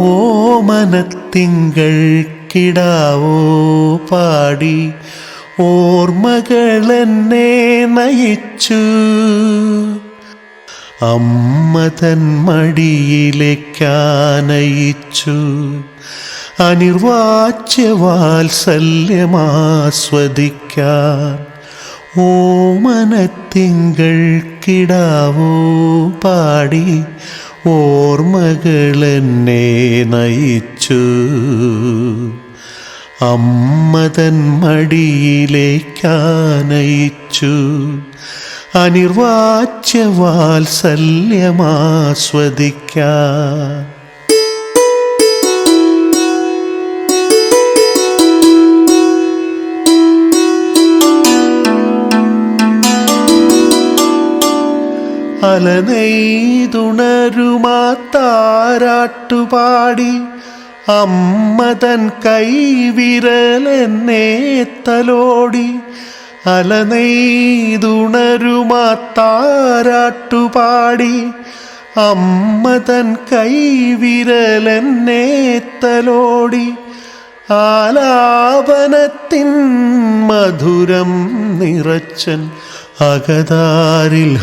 ഓമനത്തിങ്കൾ കിടാവോ പാടി. ഓർമ്മകളെന്നെ നയിച്ചു. അമ്മ തൻ മടിയിലേക്കാനയിച്ചു അനിർവാച്യവാത്സല്യമാസ്വദിക്കാൻ. ഓമനത്തിങ്കൾ കിടാവോ പാടി. ഓർമ്മകളെന്നെ നയിച്ചു. അമ്മതൻ മടിയിലേക്കാനയിച്ചു. അനിർവാച്യ വാത്സല്യമാസ്വദിക്കാൻ അലനെയ്തുണരുമാത്താരാട്ടുപാടി അമ്മതൻ കൈവിരലെന്നെ തലോടി. അലനെയ്തുണരുമാത്താരാട്ടുപാടി. അമ്മതൻ കൈവിരലെന്നെ തലോടി. ആലാപനത്തിൻ മധുരം നിറച്ചൻ അകതാരിൽ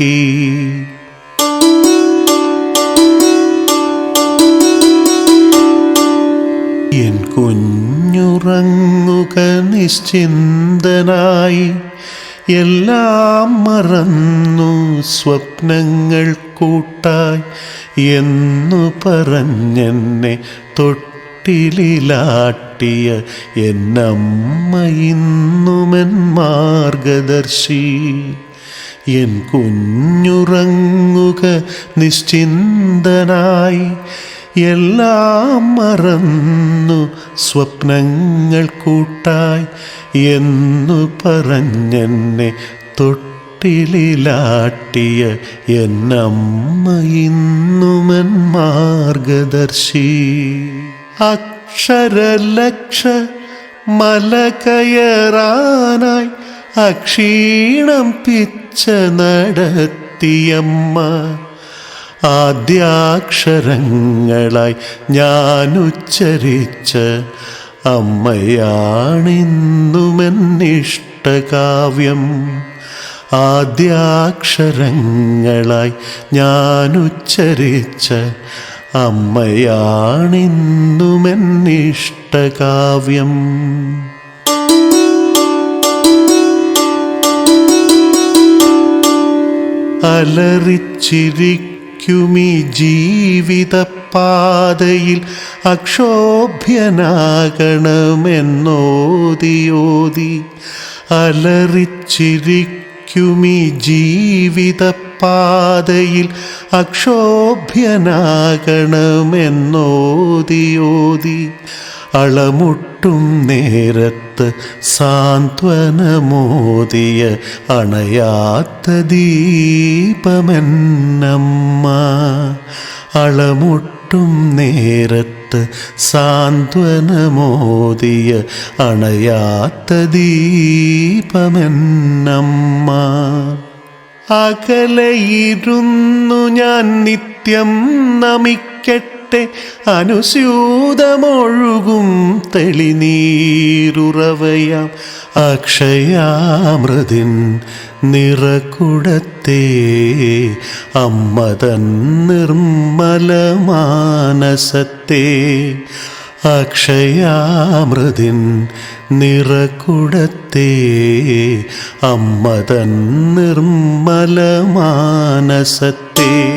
ഹർഷത്തിരയൊരുക്കി എൻ കുഞ്ഞുറങ്ങുക നിശ്ചിന്തനായി എല്ലാം മറന്നു. സ്വപ്നങ്ങൾ കൂട്ടായി എന്നു പറഞ്ഞെന്നെ തൊട്ടിലാട്ടിയ എന്നമ്മ ഇന്നുമെൻ മാർഗദർശി. എൻ കുഞ്ഞുറങ്ങുക നിശ്ചിന്തനായി എല്ലാം മറന്നു സ്വപ്നങ്ങൾ കൂട്ടായി എന്നു പറഞ്ഞെന്നെ തൊട്ടിലാട്ടിയ എന്നമ്മ ഇന്നുമൻ മാർഗദർശി. അക്ഷരലക്ഷ മല കയറാനായി അക്ഷീണം പിച്ച നടത്തിയമ്മ ആദ്യാക്ഷരങ്ങളായി ഞാനുച്ചരിച്ച അമ്മയാണിന്നുമെന്നിഷ്ടകാവ്യം. ആദ്യാക്ഷരങ്ങളായി ഞാനുച്ചരിച്ച അമ്മയാണിന്നുമെന്നിഷ്ടകാവ്യം. അലറിച്ചിരിക്കുമീ ജീവിതപാതയിൽ അക്ഷോഭ്യനാകണമെന്നോതിയോതി. അലറിച്ചിരിക്കുമീ ജീവിതപാതയിൽ അക്ഷോഭ്യനാകണമെന്നോതിയോതി. അളമുട്ടും നേരത്ത് സാന്ത്വനമോദിയ അണയാത്ത ദീപമെന്നമ്മ. അളമുട്ടും നേരത്ത് സാന്ത്വനമോദിയ അണയാത്ത ദീപമെന്നമ്മ. അകലയിരുന്നു ഞാൻ നിത്യം നമിക്കട്ടെ അനുസ്യൂതമൊഴുകും തെളിനീരുറവയാം. അക്ഷയാമൃതിൻ നിറക്കുടത്തെ അമ്മതൻ നിർമ്മലമാനസത്തെ. അക്ഷയാമൃതിൻ നിറക്കുടത്തെ അമ്മതൻ നിർമ്മലമാനസത്തെ.